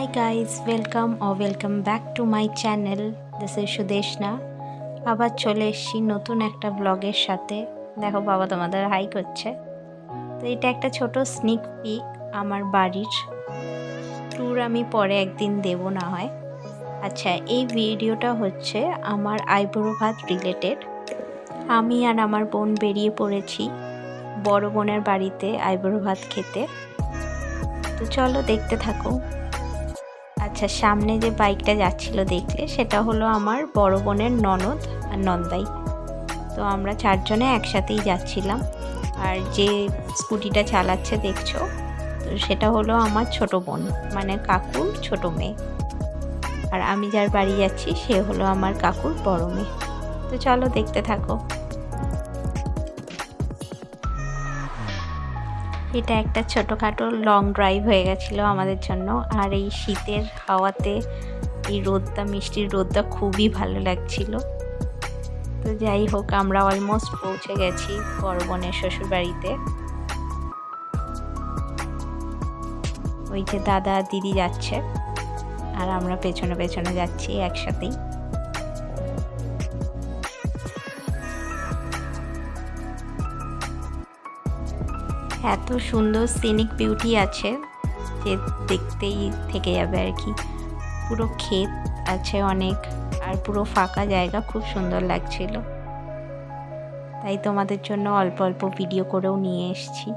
Hi guys, welcome or welcome back to my channel. This is Sudeshna আবার চলে এসেছি নতুন একটা ব্লগের সাথে। দেখো বাবা তোমাদের হাই করছে। তো এটা একটা ছোট স্নিক পিক আমার বাড়ির। ট্যুর আমি পরে একদিন দেব না হয়। আচ্ছা এই ভিডিওটা হচ্ছে আমার আইব্রো ভাত রিলেটেড আমি আর আমার বোন বেরিয়ে পড়েছি বড় বোনের বাড়িতে আইব্রো ভাত খেতে। তো চলো দেখতে থাকো। আচ্ছা সামনে যে বাইকটা যাচ্ছিল দেখলে, সেটা হলো আমার বড় বোনের ননদ আর নন্দাই। তো আমরা চারজনে একসাথেই যাচ্ছিলাম। আর যে স্কুটিটা চালাচ্ছে দেখছ, তো সেটা হলো আমার ছোট বোন মানে কাকুর ছোট মেয়ে। আর আমি যার বাড়ি যাচ্ছি, সে হলো আমার কাকুর বড় মেয়ে। তো চলো দেখতে থাকো। এটা একটা ছোটোখাটো লং ড্রাইভ হয়ে গেছিল আমাদের জন্য। আর এই শীতের হাওয়াতে এই রোদটা, মিষ্টির রোদটা খুবই ভালো লাগছিল। তো যাই হোক, আমরা অলমোস্ট পৌঁছে গেছি বড় বোনের শ্বশুর বাড়িতে ওই যে দাদা, দিদি যাচ্ছে। আর আমরা পেছনে পেছনে যাচ্ছি একসাথেই। এত সুন্দর সিনিক বিউটি আছে যে দেখতেই থেকে যাবে আর কি। পুরো ক্ষেত আছে অনেক আর পুরো ফাঁকা জায়গা খুব সুন্দর লাগছিল। তাই তোমাদের জন্য অল্প অল্প ভিডিও করেও নিয়ে এসেছি।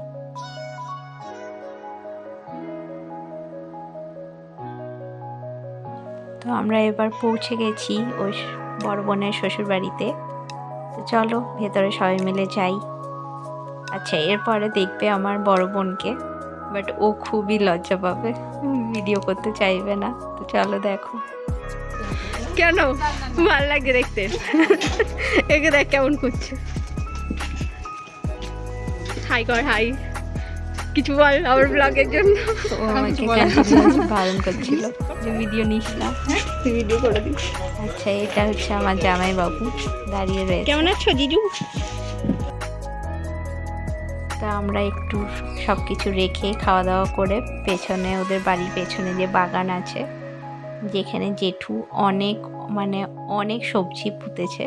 তো আমরা এবার পৌঁছে গেছি ওই বড় বোনের শ্বশুর বাড়িতে তো চলো ভেতরে সবাই মিলে যাই। আচ্ছা এরপরে দেখবে আমার বড় বোনকে বাট ও খুবই লজ্জা পাবে। ভিডিও করতে চাইবে না। তো চলো দেখো। কেন? ভালো লাগছে দেখতে। একে দেখ কেমন করছে। হাই কর হাই কিছু বল আমার ব্লগের জন্য। ও আমাকে বারণ করছিল। যে ভিডিও নিস না। ভিডিও করে দিই আচ্ছা এটা হচ্ছে আমার জামাই বাবু দাঁড়িয়ে রয়েছে। কেমন আছো জিজু? তা আমরা একটু সব কিছু রেখে খাওয়া দাওয়া করে পেছনে ওদের বাড়ির পেছনে যে বাগান আছে, যেখানে জেঠু অনেক মানে অনেক সবজি পুঁতেছে,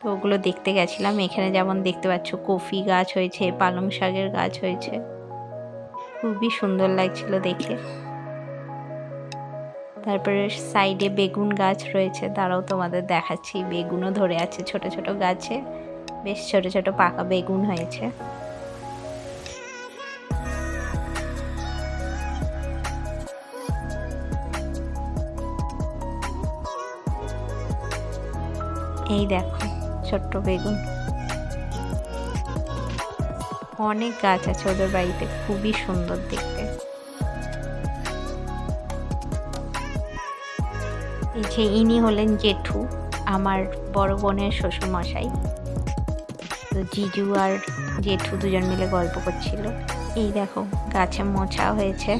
তো ওগুলো দেখতে গেছিলাম। এখানে যেমন দেখতে পাচ্ছ কফি গাছ হয়েছে, পালং শাকের গাছ হয়েছে। খুবই সুন্দর লাগছিল দেখে তারপরে সাইডে বেগুন গাছ রয়েছে তারাও তোমাদের দেখাচ্ছি। বেগুনও ধরে আছে ছোট ছোট গাছে, বেশ ছোট ছোট পাকা বেগুন হয়েছে। এই দেখো, ছোট্ট বেগুন। অনেক গাছ আছে ওদের বাড়িতে, খুবই সুন্দর দেখতে। যে ইনি হলেন জেঠু, আমার বড় বোনের শ্বশুর মশাই তো জিজু আর জেঠু দুজন মিলে গল্প করছিল। এই দেখো, গাছে মোছা হয়েছে।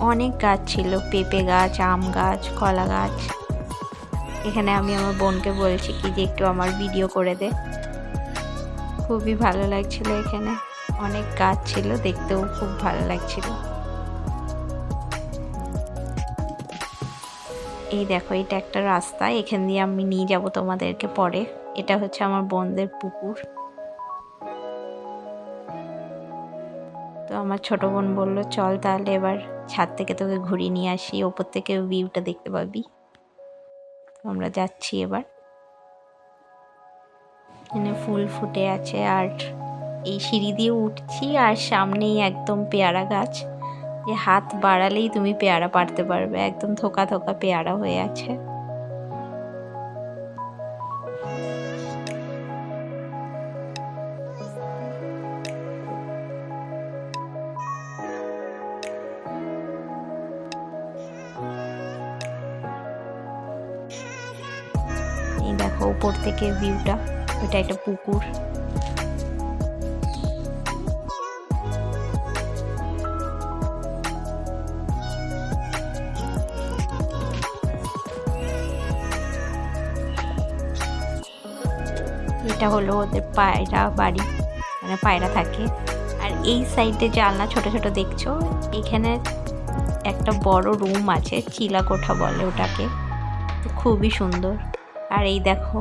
অনেক গাছ ছিল, পেঁপে গাছ, আম গাছ, কলা গাছ। এখানে আমি আমার বোনকে বলছি কি যে একটু আমার ভিডিও করে দে। খুবই ভালো লাগছিল এখানে। অনেক গাছ ছিল, দেখতেও খুব ভালো লাগছিল। এই দেখো, এটা একটা রাস্তা। এখান দিয়ে আমি নিয়ে যাব তোমাদেরকে পরে। এটা হচ্ছে আমার বোনদের পুকুর। তো আমার ছোট বোন বলল, চল তাহলে এবার ছাদ থেকে তোকে ঘুরিয়ে নিয়ে আসি, ওপর থেকে ভিউটা দেখতে পাবি। তো আমরা যাচ্ছি এবার। এখানে ফুল ফুটে আছে, আর এই সিঁড়ি দিয়ে উঠছি, আর সামনেই একদম পেয়ারা গাছ। যে হাত বাড়ালেই তুমি পেয়ারা পারতে পারবে, একদম থোকা থোকা পেয়ারা হয়ে আছে। থেকে ভিউটা ওটা একটা পুকুর। এটা হলো ওদের পায়রা বাড়ি মানে পায়রা থাকে। আর এই সাইডে জানলা ছোট ছোট দেখছ, এখানে একটা বড় রুম আছে চিলা কোঠা বলে ওটাকে। খুবই সুন্দর। আর এই দেখো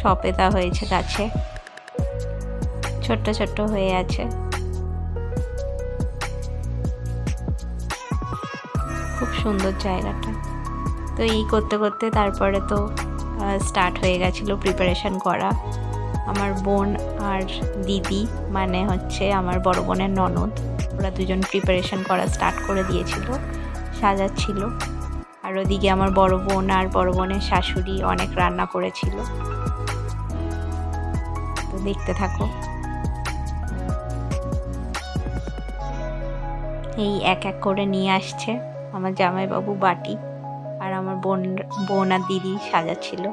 সপেতা হয়েছে গাছে। ছোট্ট ছোট্ট হয়ে আছে। খুব সুন্দর জায়গাটা। তো এই করতে করতে তারপরে তো স্টার্ট হয়ে গেছিল প্রিপারেশন করা। আমার বোন আর দিদি মানে হচ্ছে আমার বড় বোনের ননদ, ওরা দুজন প্রিপারেশন করা স্টার্ট করে দিয়েছিল, সাজাচ্ছিল। আর ওদিকে আমার বড় বোন আর বড় বোনের শাশুড়ি অনেক রান্না করেছিল। তো দেখতে থাকো। এই এক এক করে নিয়ে আসছে। আমার জামাইবাবু বাটি আর আমার বোন বোন আর দিদি সাজাচ্ছিল।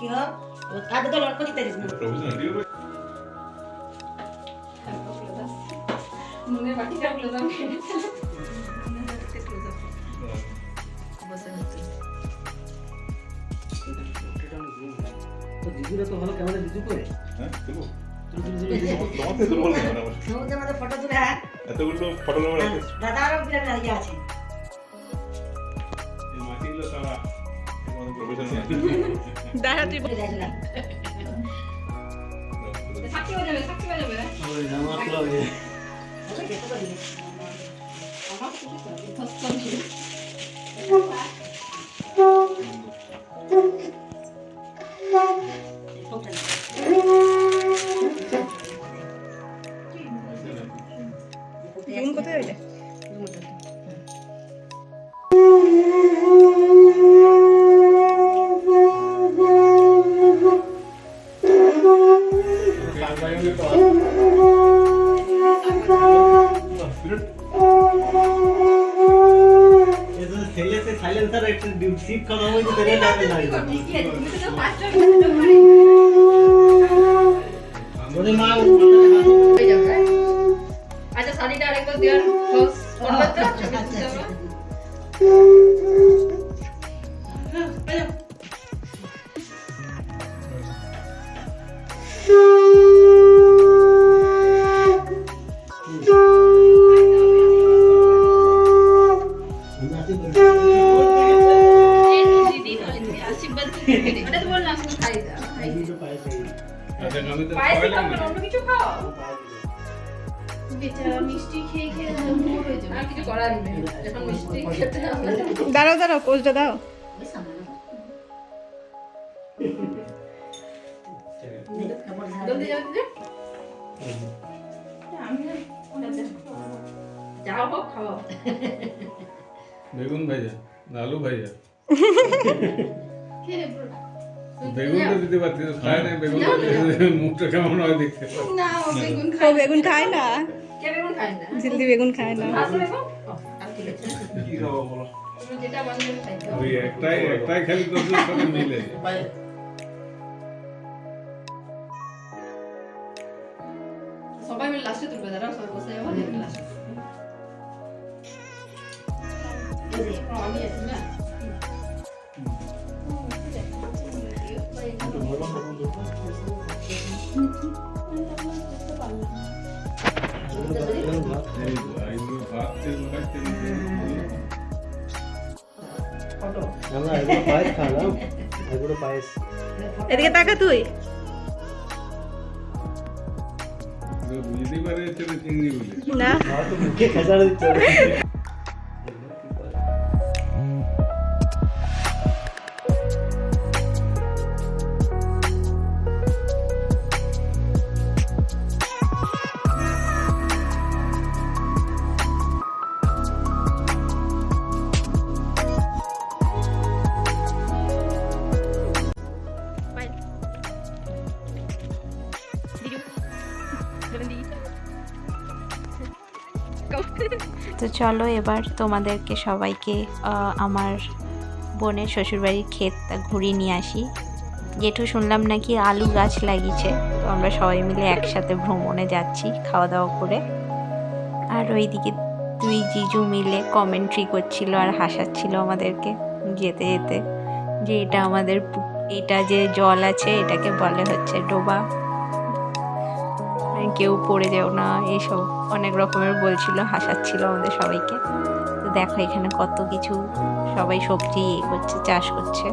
হ্যাঁ সবাই সুখী হোক আগে তো লটকো দিতে দিস না নুনের বাটিটা খুলে দাও তো দিদিরা তো ভালো ক্যামেরা দিদি করে হ্যাঁ দেবো তুমি তুমি তুমি দিদি তোমাকে তো বলব না আমার সমুদ্রের মধ্যে ফটো তুলে হ্যাঁ এতগুলো ফটো নেওয়ার আছে দাদারও বিরাট ইয়ে আছে এই মাটিগুলো সারা আমাদের প্রফেশনাল দেখা তুই তুলে দিয়েছিলাম সাক্ষী হয়ে যাবে সাক্ষী হয়ে যাবে ওই জামা খোলা হয়ে যায়। ওই দেখো তো দিদি। আমার খুশি তো ধস্ত দিয়ে আচ্ছা শাড়িটা আরেকবার দেওয়ার খোঁজ করবে তো? মিষ্টি খেতে হবে। দাঁড়াও দাঁড়াও কোচটা দাও। বেগুন ভাজা না আলু ভাজা। খেয়ে বেগুন তো দিতে পারছি খায় না বেগুন মুখটা কেমন হয় দেখতে? না ও বেগুন খায় বেগুন খায় না? কে বেগুন খাই না? জলদি বেগুন খায় না। আসো বেগুন? ঠিক আছে কি খাব বলো? যেটা বানিয়ে খাইতে ওই একটাই একটাই খালি তোর সাথে মিলে। সবাই মিলে লাস্টে তুলবে দাঁড়াও সবাই বসে যাব লাস্টে আমি আছি না? এদিকে তাকা তুই। না চলো এবার তোমাদেরকে সবাইকে আমার বোনের শ্বশুরবাড়ির ক্ষেতটা ঘুরিয়ে নিয়ে আসি। জেঠু শুনলাম নাকি আলু গাছ লাগিয়েছে, তো আমরা সবাই মিলে একসাথে ভ্রমণে যাচ্ছি খাওয়া দাওয়া করে। আর ওইদিকে দুই জিজু মিলে কমেন্ট্রি করছিল আর হাসাচ্ছিল আমাদেরকে যেতে যেতে যে এটা আমাদের এটা যে জল আছে এটাকে বলে হচ্ছে ডোবা। কেউ পড়ে যেও না এইসব অনেক রকমের বলছিল হাসাচ্ছিল আমাদের সবাইকে। তো দেখো এখানে কত কিছু, সবাই সবজি করছে, চাষ করছে।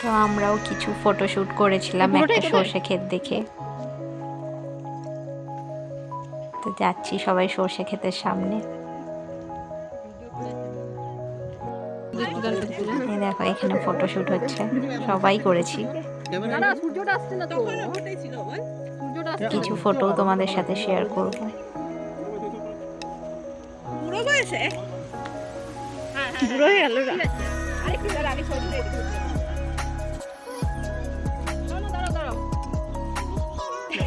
তো আমরাও কিছু ফটোশ্যুট করেছিলাম একটা সর্ষে ক্ষেত দেখে। তো যাচ্ছি সবাই সর্ষে ক্ষেতের সামনে। দেখো এখানে ফটোশ্যুট হচ্ছে। সবাই করেছি। সূর্যটা আসছে না তো। সূর্যটা আসছে কিছু ফটো তোমাদের সাথে শেয়ার করব। বুড়ো বয়সে বুড়ো হয়ে গেল না? দাঁড়াও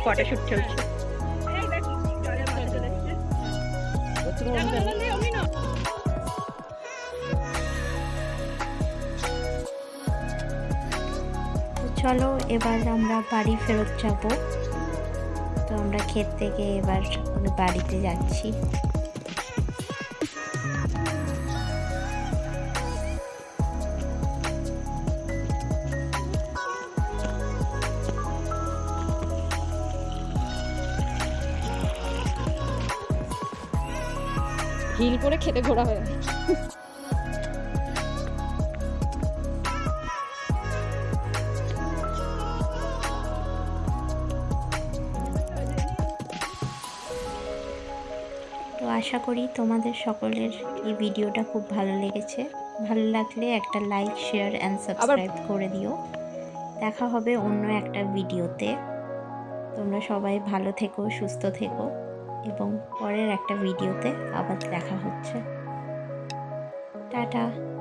ফটোশুট চলছে? চলো, এবার আমরা বাড়ি ফেরত যাব। তো আমরা ক্ষেত থেকে এবার বাড়িতে যাচ্ছি। হিল করে খেতে ঘোরা হয়ে তো আশা করি তোমাদের সকলের এই ভিডিওটা খুব ভালো লেগেছে। ভালো লাগলে একটা লাইক শেয়ার অ্যান্ড সাবস্ক্রাইব করে দিও। দেখা হবে অন্য একটা ভিডিওতে। তোমরা সবাই ভালো থেকো সুস্থ থেকো। এবং পরের একটা ভিডিওতে আবার দেখা হচ্ছে। টাটা।